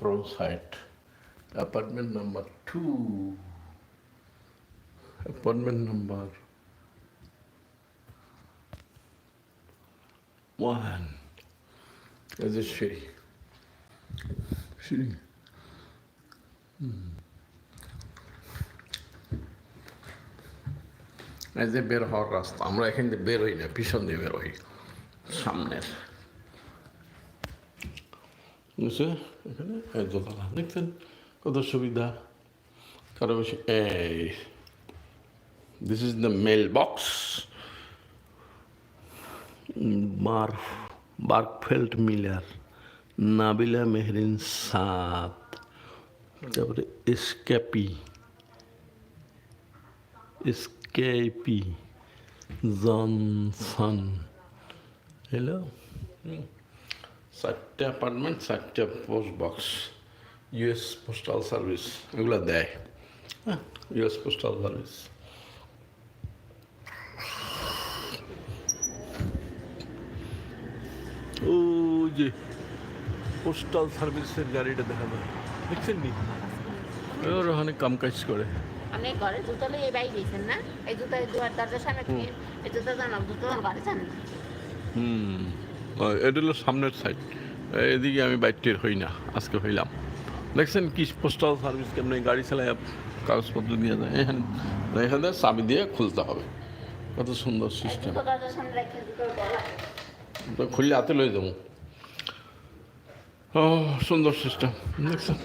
front side. Apartment number two. Apartment number one. Is it shitty? Shitty. এই যে বের হওয়ার রাস্তা আমরা এখান দিয়ে বের হই না পিছন দিয়ে বের হই সামনের বুঝছে এখানে? এই দোতলা দেখছেন? কত সুবিধা? কারও বেশি এই this is the mail box bar Barkfelt Miller, Nabila Mehrin Saad তারপরে এসক্যাপি এসকেপি, জনসন। হ্যালো চারটে অ্যাপার্টমেন্ট চারটে post box US postal service এগুলো দেয়। হ্যাঁ ইউএস পোস্টাল সার্ভিস ও যে পোস্টাল সার্ভিসের গাড়িটা দেখা যায় দেখছেন নি ওর ওখানে কাম কাজ করে। আপনি ঘরে জুতো লই এই বাইরে গেছেন না? এই জুতো এই দুয়ার দরজার সামনে এই জুতো জানাম জুতো ঘরে যান হুম। এটা হলো সামনের সাইড এদিকে আমি বাইকটির হই না, আজকে হইলাম। দেখছেন কি পোস্টাল সার্ভিস কেমন গাড়ি চালায়, কাগজপত্র দিয়ে যায় এখানে এখানে চাবি দিয়ে খুলতে হবে। কত সুন্দর সিস্টেম খুললে হাতে লয়ে যাব। ও, সুন্দর সিস্টেম দেখছেন।